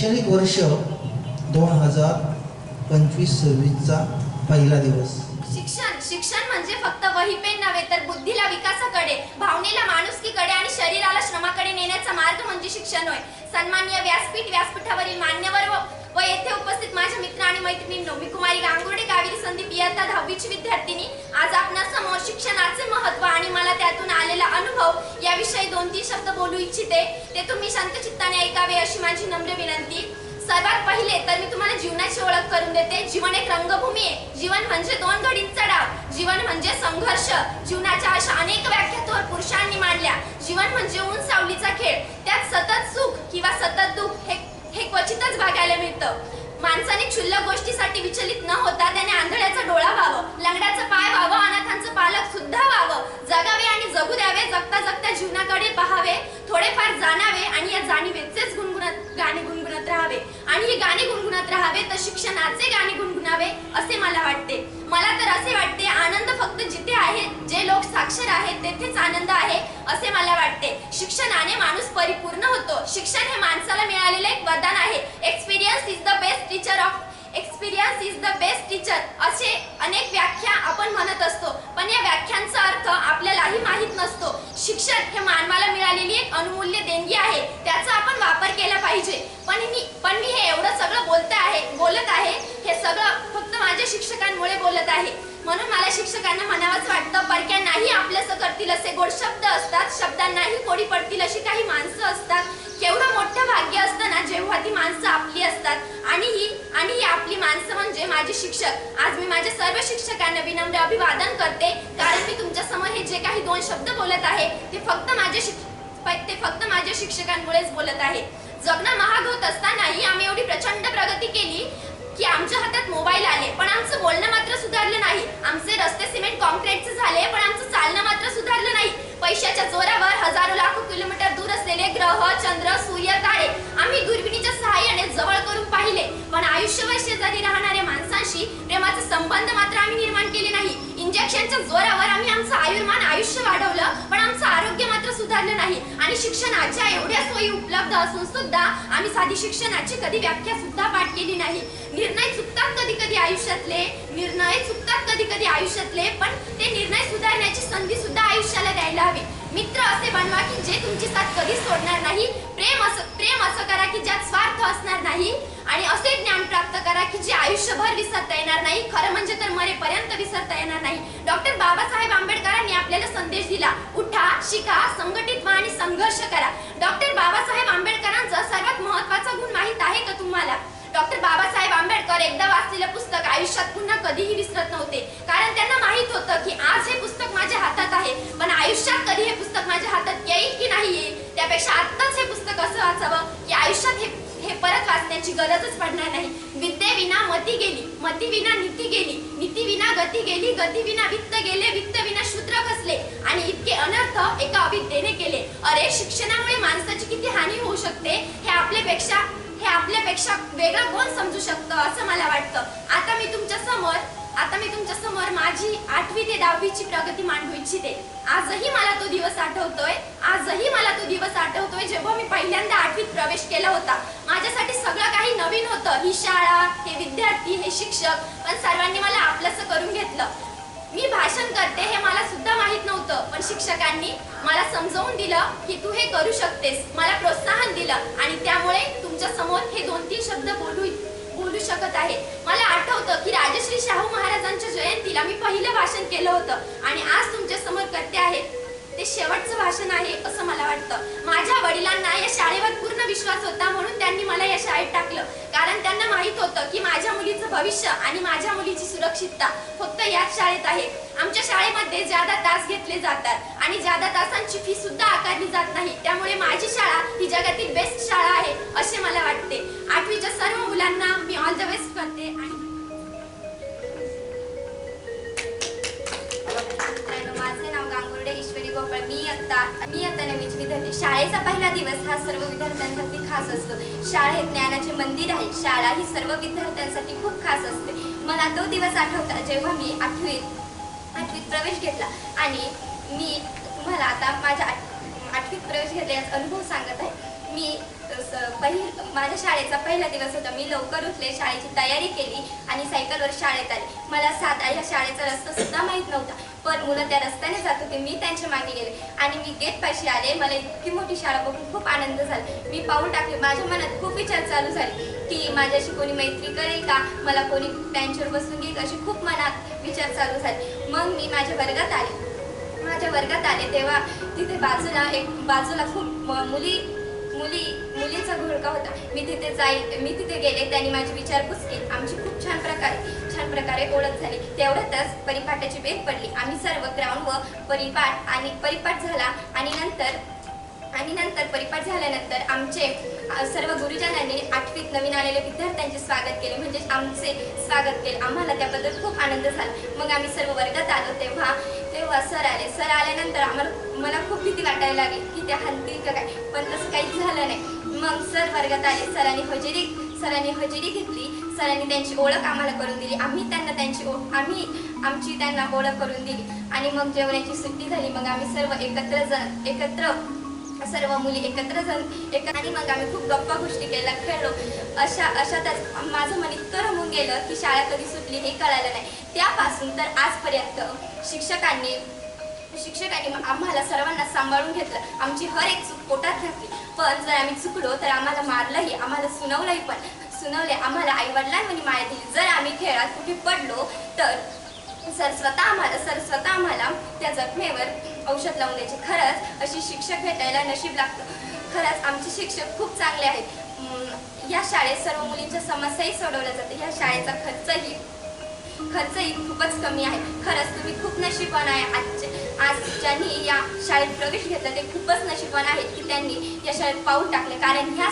शैक्षणिक वर्ष दोन हजार पंचवीस सव्वीसचा पहिला दिवस. शिक्षण शिक्षण म्हणजे फक्त वही पेन नव्हे तर बुद्धीला विकासाकडे भावनेला माणुसकीकडे आणि शरीराला श्रमाकडे नेण्याचा मार्ग म्हणजे शिक्षण होय. सन्माननीय व्यासपीठ व्यासपीठावरील मान्यवर व व येथे उपस्थित माझ्या मित्र आणि मैत्रिणींनो मी कुमारी गांगुर्डे कावेरी संदीप इयत्ता दहावीची विद्यार्थिनी. आज आपणासमोर शिक्षणाचे महत्त्व आणि मला त्यातून अनुभव याविषयी दोन तीन शब्द बोलू इच्छिते. ते तुम्ही शांत चित्ताने ऐकावे अशी माझी नम्र विनंती. सर्वात पहिले तर मी तुम्हाला जीवनाची ओळख करून देते. जीवन एक रंगभूमी आहे. जीवन म्हणजे दोन घडींचा डाव जीवन म्हणजे संघर्ष. जीवनाच्या अशा अनेक व्याख्या थोर पुरुषांनी मांडल्या. जीवन म्हणजे ऊन सावलीचा खेळ. त्यात सतत सुख किंवा सतत दुःख हे हे क्वचितच बघायला मिळतं. माणसाने क्षुल्लक गोष्टीसाठी विचलित न होता त्याने आंधळ्याचा डोळा व्हावं लंगड्याचं पाय व्हावं अनाथांचं पालक सुद्धा व्हावं. जगावे आणि जगू द्यावे जगता जगता जीवनाकडे पहावे थोडेफार जाणावे आणि या जाणीवेचे गुणगुणत गाणे गुणगुणत राहावे आणि ही गाणी गुणगुणत राहावे तर शिक्षणाचे गाणे गुणगुणावे असे मला वाटते. मला तर असे वाटते आनंद फक्त जिथे आहे जे लोक साक्षर आहेत तेथेच आनंद आहे असे मला वाटते. शिक्षणाने माणूस परिपूर्ण होतो. शिक्षण हे माणसाला मिळालेले एक वरदान आहे. Experience is the best teacher of experience is the best teacher असे अनेक व्याख्या आपण म्हणत असतो. पण या व्याख्यांचा अर्थ आपल्यालाही माहीत नसतो. शिक्षण हे मानवाला मिळालेली एक अनमूल्य देणगी आहे. त्याचा आपण वापर केला पाहिजे. पण मी पण मी हे एवढं सगळं बोलते आहे बोलत आहे हे सगळं फक्त माझ्या शिक्षकांमुळे बोलत आहे. म्हणून मला शिक्षकांना म्हणावंच वाटतं परक्यांनाही आपलंसं करतील असे गोड शब्द असतात शब्दांनाही कोडी पडतील अशी काही माणसं असतात. केवढं मोठं भाग्य असतं ना जेव्हा ती माणसं आपली असतात. आणि ही आणि ही आपली माणसं म्हणजे माझे शिक्षक. आज मी माझ्या सर्व शिक्षकांना विनम्र अभिवादन करते कारण मी तुमच्यासमोर हे जे काही दोन शब्द बोलत आहे ते फक्त माझ्या शिक ते फक्त माझ्या शिक्षकांमुळेच बोलत आहे. जगणं महाग होत असतानाही आम्ही एवढी प्रचंड प्रगती केली की आमच्या हातात मोबाईल आले. पण आमचं बोलणं मात्र सुधारलं नाही. आमचे रस्ते सिमेंट कॉन्क्रीटचे झाले पण आमचं चालणं मात्र सुधारलं नाही. पैशाच्या जोरावर हजारो लाखो किलोमीटर दूर असलेले ग्रह चंद्र सूर्य तारे आम्ही दुर्बिणीच्या सहाय्याने जवळ करून पाहिले. पण आयुष्यभर शेजारी राहणाऱ्या माणसांशी प्रेमाचे संबंध मात्र आम्ही निर्माण केले नाही. इंजेक्शनच्या जोरावर आम्ही आमचं आयुर्मान आयुष्य वाढवलं पण आमचं आरोग्य झालं नाही. आणि शिक्षणाच्या एवढ्या सोयी उपलब्ध असून सुद्धा आम्ही साधी शिक्षणाची कधी व्याख्या सुद्धा पाठ केली नाही. निर्णय चुकतात कधी कधी आयुष्यातले निर्णय चुकतात कधी कधी आयुष्यातले पण ते निर्णय सुधारण्याची संधी सुद्धा आयुष्याला द्यायला हवी. मित्र असे बनवा की जे तुमची साथ कधीच सोडणार नाही. प्रेम असं प्रेम असं करा की ज्यात स्वार्थ असणार नाही. आणि असे ज्ञान प्राप्त करा की आयुष्यभर विसरता येणार नाही. खरं म्हणजे तर मरेपर्यंत विसरता येणार नाही. डॉक्टर बाबासाहेब आंबेडकरांनी आपल्याला संदेश दिला उठा शिका संघटित व्हा आणि संघर्ष करा. डॉक्टर बाबासाहेब आंबेडकरांचा सर्वात महत्त्वाचा गुण माहीत आहे का तुम्हाला? डॉक्टर बाबासाहेब आंबेडकर एकदा वाचलेलं पुस्तक आयुष्यात पुन्हा कधीही विसरत नव्हते. कारण त्यांना माहीत होतं की आज हे पुस्तक माझ्या हातात आहे. पण आयुष्यात कधी हे पुस्तक माझ्या हातात येईल की नाही येईल? त्यापेक्षा आत्ताच हे पुस्तक असं वाचावं की आयुष्यात हे हे परत वाचण्याची गरजच पडणार नाही. विद्येविना मती गेली मती विना नीती गेली नीती विना गती गेली गती विना वित्त गेले वित्त विना शूद्र खसले आणि इतके अनर्थ एका अविद्येने केले. अरे शिक्षणामुळे माणसाची किती हानी होऊ शकते? हे आपल्यापेक्षा हे आपल्यापेक्षा वेगळं कोण समजू शकतं असं मला वाटतं. आता मी तुमच्यासमोर आता मी तुमच्यासमोर माझी आठवी ते दहावीची प्रगती मांडू इच्छिते आजही मला तो दिवस आठवतोय. आजही मला तो दिवस आठवतोय जेव्हा मी पहिल्यांदा आठवीत प्रवेश केला होता. माझ्यासाठी सगळं काही नवीन होतं. ही शाळा हे विद्यार्थी हे शिक्षक पण सर्वांनी मला आपलंसं करून घेतलं. मी भाषण करते हे मला सुद्धा माहीत नव्हतं पण शिक्षकांनी मला समजावून दिलं की तू हे करू शकतेस. मला प्रोत्साहन दिलं आणि त्यामुळे तुमच्यासमोर हे दोन तीन शब्द बोलू बोलू शकत आहे. मला आठवतं की राजश्री शाहू महाराजांच्या जयंतीला मी पहिलं भाषण केलं होतं आणि आज तुमच्यासमोर करते आहे. ते शेवटचं भाषण आहे असं मला वाटतं. माझ्या वडिलांना या शाळेवर पूर्ण विश्वास होता म्हणून त्यांनी मला या शाळेत टाकलं. कारण त्यांना माहीत होतं की माझ्या मुलीचं भविष्य आणि माझ्या मुलीची सुरक्षितता फक्त याच शाळेत आहे. आमच्या शाळेमध्ये ज्यादा तास घेतले जातात आणि ज्यादा तासांची फी सुद्धा आकारली जात नाही त्यामुळे माझी शाळा ही जगातील बेस्ट शाळा आहे असे मला वाटते. आठवीच्या सर्व मुलांना मी ऑल द बेस्ट करते आणि माझे नाव गांगुर्डे ईश्वरी गोपाळ. मी आता मी आता नवीन विद्यार्थी. शाळेचा पहिला दिवस हा सर्व विद्यार्थ्यांसाठी खास असतो. शाळेत ज्ञानाचे मंदिर आहे. शाळा ही सर्व विद्यार्थ्यांसाठी खूप खास असते. मला तो दिवस आठवता जेव्हा मी आठवीत आठवीत प्रवेश घेतला. आणि मी तुम्हाला आता माझ्या आठवीत प्रवेश घेतल्याचा अनुभव सांगत आहे. मी तसं पहिल माझ्या शाळेचा पहिला दिवस होता. मी लवकर उठले शाळेची तयारी केली आणि सायकलवर शाळेत आले. मला साधा ह्या शाळेचा रस्ता सुद्धा माहीत नव्हता. पण मुलं त्या रस्त्याने जात होते. मी त्यांच्या मागे गेले. आणि मी गेट पाशी आले. मला इतकी मोठी शाळा बघून खूप आनंद झाला. मी पाऊल टाकले. माझ्या मनात खूप विचार चालू झाले की माझ्याशी कोणी मैत्री करेल का? मला कोणी बेंचवर बसून घेईल अशी खूप मनात विचार चालू झाले. मग मी माझ्या वर्गात आले. माझ्या वर्गात आले तेव्हा तिथे बाजूला एक बाजूला खूप म- मुली मुली मुलीचा घोळका होता. मी तिथे जाईल मी तिथे गेले. त्यांनी माझी विचारपूस केली आमची खूप छान प्रकारे छान प्रकारे ओळख झाली. तेवढ्यातच परिपाठाची बेल पडली. आम्ही सर्व ग्राउंडवर परिपाठ आणि परिपाठ झाला आणि नंतर आणि नंतर परिपाठ झाल्यानंतर आमचे सर्व गुरुजनांनी आठवीत नवीन आलेल्या विद्यार्थ्यांचे स्वागत केले. म्हणजे आमचे स्वागत केले. आम्हाला त्याबद्दल खूप आनंद झाला. मग आम्ही सर्व वर्गात आलो तेव्हा तेव्हा सर आले. सर आल्यानंतर आम्हाला मला खूप भीती वाटायला लागली की त्या हलतील का काय? पण तसं काहीच झालं नाही. मग सर वर्गात आले. सरांनी हजेरी सरांनी हजेरी घेतली. सरांनी त्यांची ओळख आम्हाला करून दिली. आम्ही त्यांना त्यांची ओ आम्ही आमची त्यांना ओळख करून दिली. आणि मग जेवणाची सुट्टी झाली. मग आम्ही सर्व एकत्र जण एकत्र सर्व मुली एकत्र जण एक आणि मग आम्ही खूप गप्पा गोष्टी केल्या खेळलो. अशा अशातच माझं मन इतकं रमून गेलं की शाळा कधी सुटली हे कळालं नाही. त्यापासून तर आजपर्यंत शिक्षकांनी शिक्षकांनी आम्हाला सर्वांना सांभाळून घेतलं. आमची हर एक चूक पोटात घातली पण जर आम्ही चुकलो तर आम्हाला मारलंही आम्हाला सुनावलंही पण. सुनवले. आम्हाला आई वडिलांनी म्हणजे माया दिली. जर आम्ही खेळात कुठे पडलो तर सर स्वतः आम्हाला सर स्वतः आम्हाला त्या जखमेवर औषध लावून द्यायचे. खरंच अशी शिक्षक भेटायला नशीब लागतं. खरंच आमचे शिक्षक खूप चांगले आहेत. या शाळेत सर्व मुलींच्या समस्याही सोडवल्या जाते या शाळेचा खर्चही खर्चही खूपच कमी आहे. खरंच तुम्ही खूप नशीबवान आहे. आजचे आज ज्यांनी या शाळेत प्रवेश घेतला ते खूपच नशीबवान आहेत की त्यांनी या शाळेत पाऊल टाकले. कारण ह्या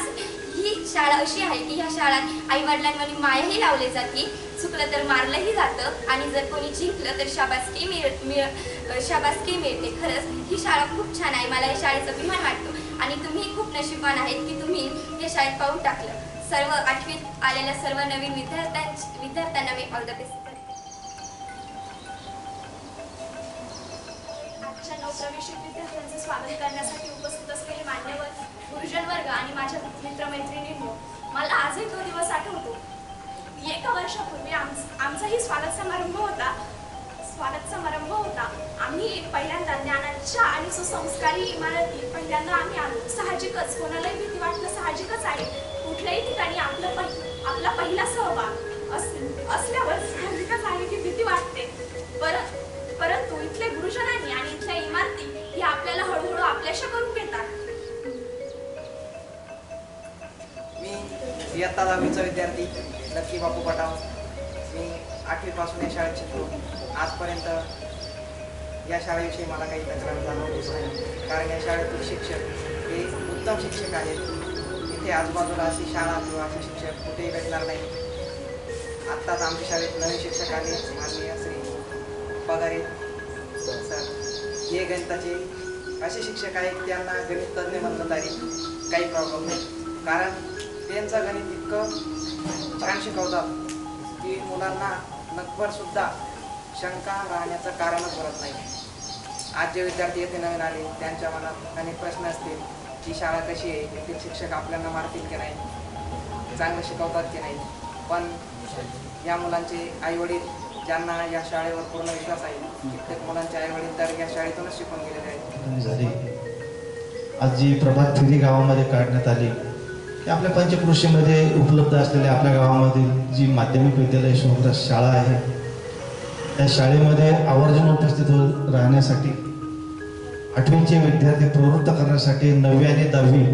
ही शाळा अशी आहे की ह्या शाळात आई वडिलांनी मायाही लावली जाते. चुकलं तर मारलंही जातं आणि जर कोणी जिंकलं तर शाबासकी मिळ मिळ शाबासकी मिळते. खरंच ही शाळा खूप छान आहे. मला या शाळेचा अभिमान वाटतो. आणि तुम्ही खूप नशीबवान आहेत की तुम्ही या शाळेत पाऊल टाकलं. सर्व आठवीत आलेल्या सर्व नवीन विद्यार्थ्यां विद्यार्थ्यांना मी ऑल द बेस्ट करते आजच्या नवप्रवेशित विद्यार्थ्यांचे स्वागत करण्यासाठी उपस्थित असलेले मान्यवर गुरुजन वर्ग आणि माझ्या मित्रमैत्रिणींनो मला आजही तो दिवस आठवतो. एका वर्षापूर्वी आमचाही स्वागत समारंभ होता. स्वागत समारंभ होता. आम्ही पहिल्यांदा ज्ञानाच्या आणि सुसंस्कारी इमारती पहिल्यांदा आम्ही आलो साहजिकच कोणालाही भीती वाटणं साहजिकच आहे. कुठल्याही ठिकाणी आपलं पहि आपला पहिला सहभाग अस असल्यावर साहजिकच आहे की भीती वाटते. परत परंतु इथले गुरुजनांनी आणि आपल्याशा करून घेतात मी इयत्ता दहावीचा विद्यार्थी लक्की बापू पटाव मी आठवीपासून या शाळेत शिकलो. आजपर्यंत या शाळेविषयी मला काही तक्रार जाणवलीच नाही. कारण या शाळेतील शिक्षक हे उत्तम शिक्षक आहेत. इथे आजूबाजूला अशी शाळा किंवा असे शिक्षक कुठेही भेटणार नाही. आत्ताच आमच्या शाळेत नवीन शिक्षक आले. माननीय श्री पगारे सर. हे गणिताचे असे शिक्षक आहेत त्यांना गणित तज्ज्ञ म्हणलं तरी काही प्रॉब्लेम नाही. कारण त्यांचं गणित इतकं छान शिकवतात की मुलांना नकभर सुद्धा शंका राहण्याचं कारणच करत नाही. आज जे विद्यार्थी येथे नवीन आले त्यांच्या मनात अनेक प्रश्न असतील की शाळा कशी आहे येथील शिक्षक आपल्याला मारतील की नाही चांगलं शिकवतात की नाही. पण या मुलांचे आईवडील ज्यांना या शाळेवर पूर्ण विश्वास आहे कित्येक मुलांचे आईवडील तर या शाळेतूनच शिकून गेलेले आहेत. झाली आज जी प्रभात फेरी गावामध्ये काढण्यात आली की आपल्या पंचकृषीमध्ये उपलब्ध असलेल्या आपल्या गावामधील जी माध्यमिक विद्यालय शोभरा शाळा आहे त्या शाळेमध्ये आवर्जून उपस्थित राहण्यासाठी आठवीचे विद्यार्थी प्रवृत्त करण्यासाठी नववी आणि दहावी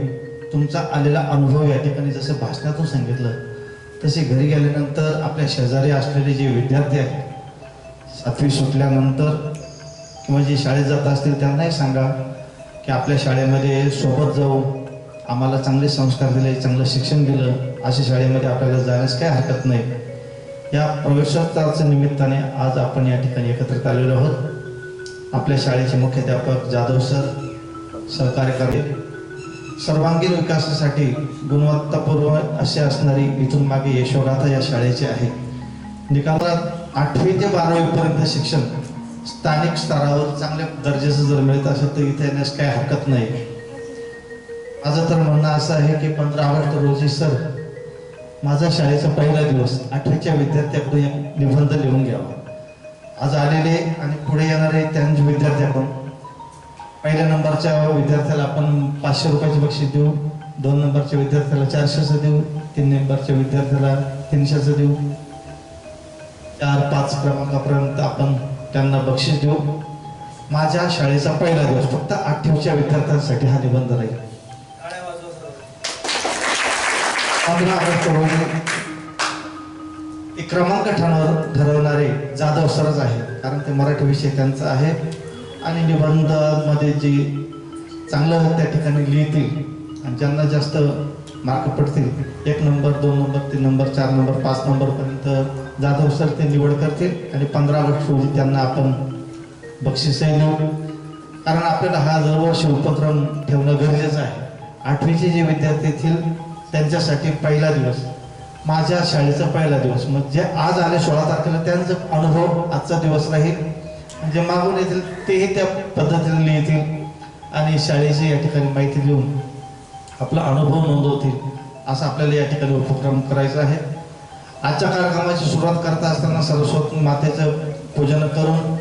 तुमचा आलेला अनुभव या ठिकाणी जसं भाषणातून सांगितलं तसे घरी गेल्यानंतर आपल्या शेजारी असलेले जे विद्यार्थी आहेत सातवी सुटल्यानंतर किंवा जे शाळेत जात असतील त्यांनाही सांगा की आपल्या शाळेमध्ये सोबत जाऊ आम्हाला चांगले संस्कार दिले चांगलं शिक्षण दिलं अशा शाळेमध्ये आपल्याला जाण्यास काही हरकत नाही. या प्रवेशोत्सवाच्या निमित्ताने आज आपण या ठिकाणी एकत्रित आलेलो आहोत. आपल्या शाळेचे मुख्याध्यापक जाधव सर सहकार्य करते सर्वांगीण विकासासाठी गुणवत्तापूर्व असे असणारी इथून मागे यशोगाथा या शाळेची आहे. निकालात आठवी ते बारावीपर्यंत शिक्षण स्थानिक स्तरावर चांगल्या दर्जाचं जर मिळत असेल तर इथे येण्यास काही हरकत नाही. माझं तर म्हणणं असं आहे की पंधरा ऑगस्ट रोजी सर माझा शाळेचा पहिला दिवस आठवीच्या विद्यार्थ्याकडून निबंध लिहून घ्यावा. आज आलेले आणि पुढे येणारे त्यांच्या विद्यार्थ्याकडून. पहिल्या नंबरच्या विद्यार्थ्याला आपण पाचशे रुपयाचे बक्षीस देऊ दोन नंबरच्या विद्यार्थ्याला चारशेचं देऊ तीन नंबरच्या विद्यार्थ्याला तीनशेचं देऊ चार पाच क्रमांकापर्यंत आपण त्यांना बक्षीस देऊ. माझ्या शाळेचा पहिला दिवस फक्त आठवीच्या विद्यार्थ्यांसाठी हा निबंध राहील. पंधरा ऑगस्ट रोजी क्रमांक ठरव ठरवणारे जाधव सरच आहेत. कारण ते मराठी विषय त्यांचा आहे. आणि निबंधामध्ये जे चांगलं त्या ठिकाणी लिहितील आणि ज्यांना जास्त मार्क पडतील. एक नंबर दोन नंबर तीन नंबर चार नंबर पाच नंबरपर्यंत जाधव सर ते निवड करतील आणि पंधरा वर्ष रोजी त्यांना आपण बक्षीसही देऊ. कारण आपल्याला हा दरवर्षी उपक्रम ठेवणं गरजेचं आहे. आठवीचे जे विद्यार्थी येतील त्यांच्यासाठी पहिला दिवस. माझ्या शाळेचा पहिला दिवस. मग जे आज आले सोळा तारखेला त्यांचा अनुभव आजचा दिवस राहील. जे मागून येतील तेही त्या पद्धतीने लिहितील आणि शाळेची या ठिकाणी माहिती देऊन आपला अनुभव नोंदवतील असं आपल्याला या ठिकाणी उपक्रम करायचा आहे. आजच्या कार्यक्रमाची सुरुवात करता असताना सरस्वती मातेचं पूजन करून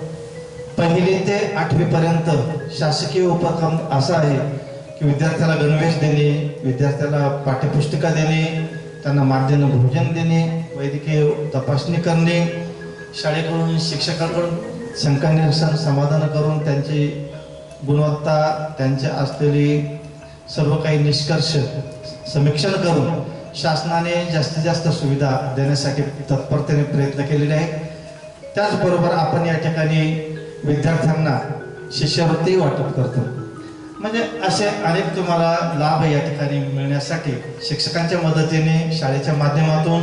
पहिली ते आठवीपर्यंत शासकीय उपक्रम असा आहे की विद्यार्थ्याला गणवेश देणे विद्यार्थ्याला पाठ्यपुस्तिका देणे त्यांना माध्यम भोजन देणे वैद्यकीय तपासणी करणे शाळेकडून शिक्षकाकडून शंका निरसन समाधान करून त्यांची गुणवत्ता त्यांच्या असलेली सर्व काही निष्कर्ष समीक्षण करून शासनाने जास्तीत जास्त सुविधा देण्यासाठी तत्परतेने प्रयत्न केलेले आहे त्याचबरोबर आपण या ठिकाणी विद्यार्थ्यांना शिष्यवृत्ती वाटप करतो. म्हणजे असे अनेक तुम्हाला लाभ या ठिकाणी मिळण्यासाठी शिक्षकांच्या मदतीने शाळेच्या माध्यमातून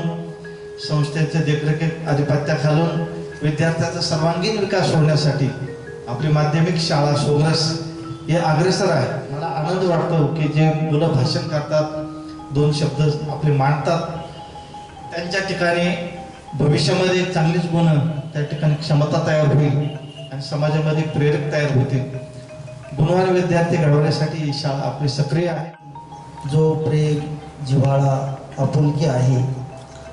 संस्थेच्या देखरेखीत आधिपत्याखालून विद्यार्थ्याचा सर्वांगीण विकास होण्यासाठी आपली माध्यमिक शाळा सोग्रस हे अग्रेसर आहे. आनंद वाटतो की जे मुलं भाषण करतात दोन शब्द आपले मांडतात त्यांच्या ठिकाणी भविष्यामध्ये चांगलीच गुण त्या ठिकाणी क्षमता तयार होईल आणि समाजामध्ये प्रेरक तयार होतील. गुणवान विद्यार्थी घडवण्यासाठी ही शाळा आपली सक्रिय आहे. जो प्रेम जिव्हाळा आपुलकी आहे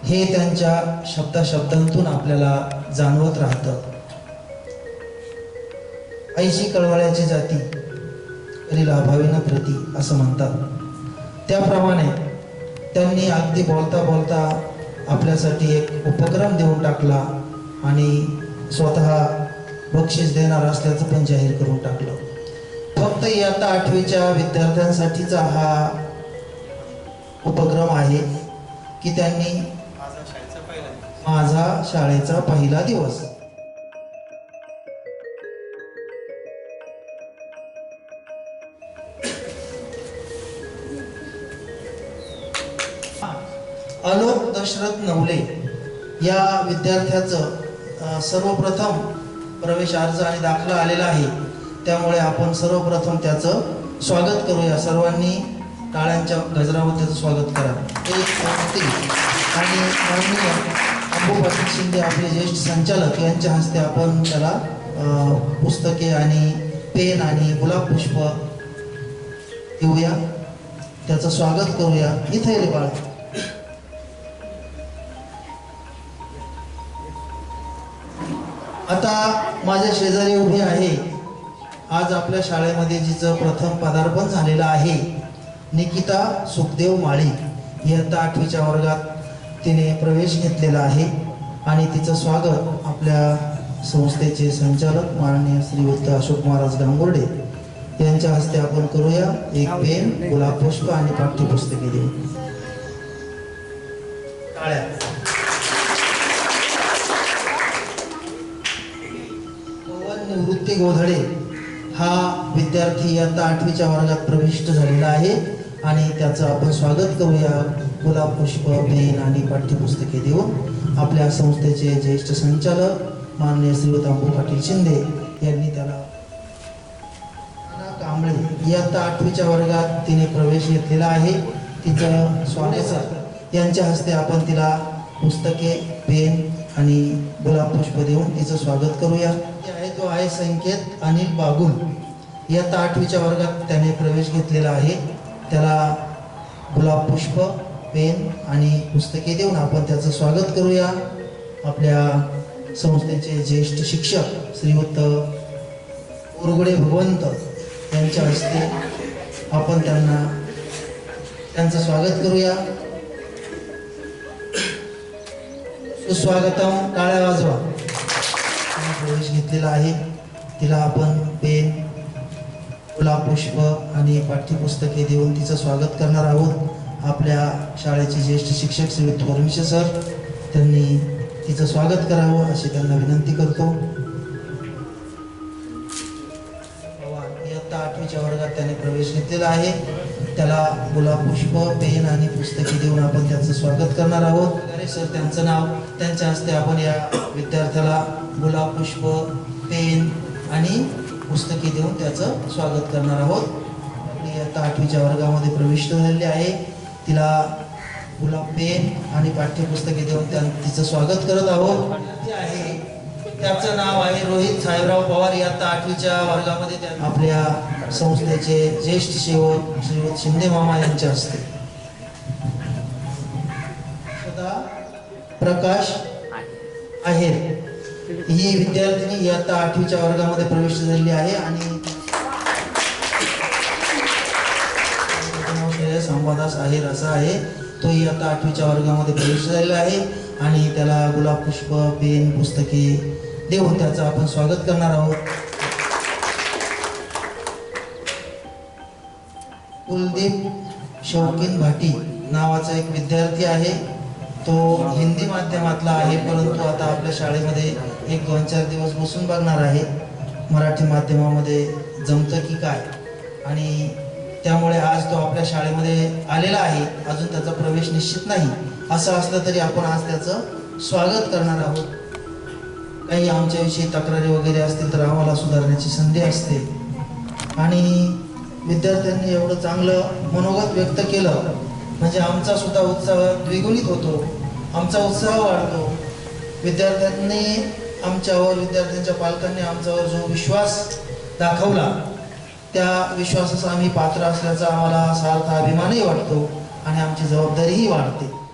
हे त्यांच्या शब्दाशब्दांतून आपल्याला जाणवत राहतं. ऐशी कळवळ्याची जाती तरी लाभावी न प्रती असं म्हणतात. त्याप्रमाणे त्यांनी अगदी बोलता बोलता आपल्यासाठी एक उपक्रम देऊन टाकला आणि स्वतः बक्षीस देणार असल्याचं पण जाहीर करून टाकलं. फक्त इयत्ता आठवीच्या विद्यार्थ्यांसाठीचा हा उपक्रम आहे की त्यांनी माझा शाळेचा पहिला दिवस. अलोक दशरथ नवले या विद्यार्थ्याचं सर्वप्रथम प्रवेश अर्ज आणि दाखला आलेला आहे. त्यामुळे आपण सर्वप्रथम त्याचं स्वागत करूया. सर्वांनी टाळ्यांच्या गजरावर त्याचं स्वागत करा. ते आणि माननीय शिंदे आपले ज्येष्ठ संचालक यांच्या हस्ते आपण त्याला पुस्तके आणि पेन आणि गुलाब पुष्प देऊया. त्याचं स्वागत करूया. इथे रे बाळा. आता माझ्या शेजारी उभे आहे. आज आपल्या शाळेमध्ये जिचं प्रथम पदार्पण झालेलं आहे निकिता सुखदेव माळी. इयत्ता आठवीच्या वर्गात तिने प्रवेश घेतलेला आहे आणि तिचं स्वागत आपल्या संस्थेचे संचालक माननीय श्रीयुक्त अशोक महाराज गांगुर्डे यांच्या हस्ते आपण करूया. एक पेन गुलाब पुष्प आणि पाठ्यपुस्तके देऊ गोधडे हा विद्यार्थी आता आठवीच्या वर्गात प्रविष्ट झालेला आहे. आणि त्याचं आपण स्वागत करूया. गुलाब पुष्प पेन आणि पाठ्यपुस्तके देऊन आपल्या संस्थेचे ज्येष्ठ संचालक माननीय श्रीयुत अंबू पाटील शिंदे यांनी त्याला कांबळे इयत्ता आठवीच्या वर्गात तिने प्रवेश घेतलेला आहे. तिचं स्वागत यांच्या हस्ते आपण तिला पुस्तके पेन आणि गुलाब पुष्प देऊन तिचं स्वागत करूया. तो आहे संकेत अनिल बागुल. इयत्ता आठवीच्या वर्गात त्याने प्रवेश घेतलेला आहे. त्याला गुलाब पुष्प पेन आणि पुस्तके देऊन आपण त्याचं स्वागत करूया. आपल्या संस्थेचे ज्येष्ठ शिक्षक श्रीयुत उरगुडे भगवंत यांच्या हस्ते आपण त्यांना त्यांचं स्वागत करूया. सुस्वागतम टाळ्या वाजवा. प्रवेश घेतलेला आहे. तिला आपण पेन गुलाब पुष्प आणि पाठ्यपुस्तके देऊन तिचं स्वागत करणार आहोत. आपल्या शाळेचे ज्येष्ठ शिक्षक श्री परमेश्वर सर त्यांनी तिचं स्वागत करावं अशी त्यांना विनंती करतो. इयत्ता आठवीच्या वर्गात त्याने प्रवेश घेतलेला आहे. त्याला गुलाब पुष्प पेन आणि पुस्तके देऊन आपण त्यांचं स्वागत करणार आहोत. अरे सर त्यांचं नाव त्यांच्या हस्ते आपण या विद्यार्थ्याला गुलाब पुष्प पेन आणि पुस्तके देऊन त्याचं स्वागत करणार आहोत. आपली आता आठवीच्या वर्गामध्ये प्रविष्ट झालेली आहे. तिला गुलाब पेन आणि पाठ्यपुस्तके देऊन त्या तिचं स्वागत करत आहोत. ते आहे त्याचं नाव आहे रोहित साहेबराव पवार. इयत्ता आठवीच्या वर्गामध्ये त्या आपल्या संस्थेचे ज्येष्ठ सेवक श्रीमत शिंदे मामा यांच्या हस्ते. प्रकाश आहे. ही विद्यार्थिनी इयत्ता आठवीच्या वर्गामध्ये प्रवेश झालेली आहे आणि संवादास आहेर असा आहे. तो इयत्ता आठवीच्या वर्गामध्ये प्रवेश झालेला आहे आणि त्याला गुलाब पुष्प पेन पुस्तके देऊन त्याचं आपण स्वागत करणार आहोत. कुलदीप शौकीन भाटी नावाचा एक विद्यार्थी आहे. तो हिंदी माध्यमातला आहे परंतु आता आपल्या शाळेमध्ये एक दोन चार दिवस बसून बघणार आहे. मराठी माध्यमामध्ये जमतं की काय? आणि त्यामुळे आज तो आपल्या शाळेमध्ये आलेला आहे. अजून त्याचा प्रवेश निश्चित नाही. असं असलं तरी आपण आज त्याचं स्वागत करणार आहोत. काही आमच्याविषयी तक्रारी वगैरे असतील तर आम्हाला सुधारण्याची संधी असते. आणि विद्यार्थ्यांनी एवढं चांगलं मनोगत व्यक्त केलं. म्हणजे आमचा सुद्धा उत्साह द्विगुणित होतो. आमचा उत्साह वाढतो. विद्यार्थ्यांनी आमच्यावर विद्यार्थ्यांच्या पालकांनी आमच्यावर जो विश्वास दाखवला त्या विश्वासाचा आम्ही पात्र असल्याचा आम्हाला सार्थ अभिमानही वाटतो आणि आमची जबाबदारीही वाढते.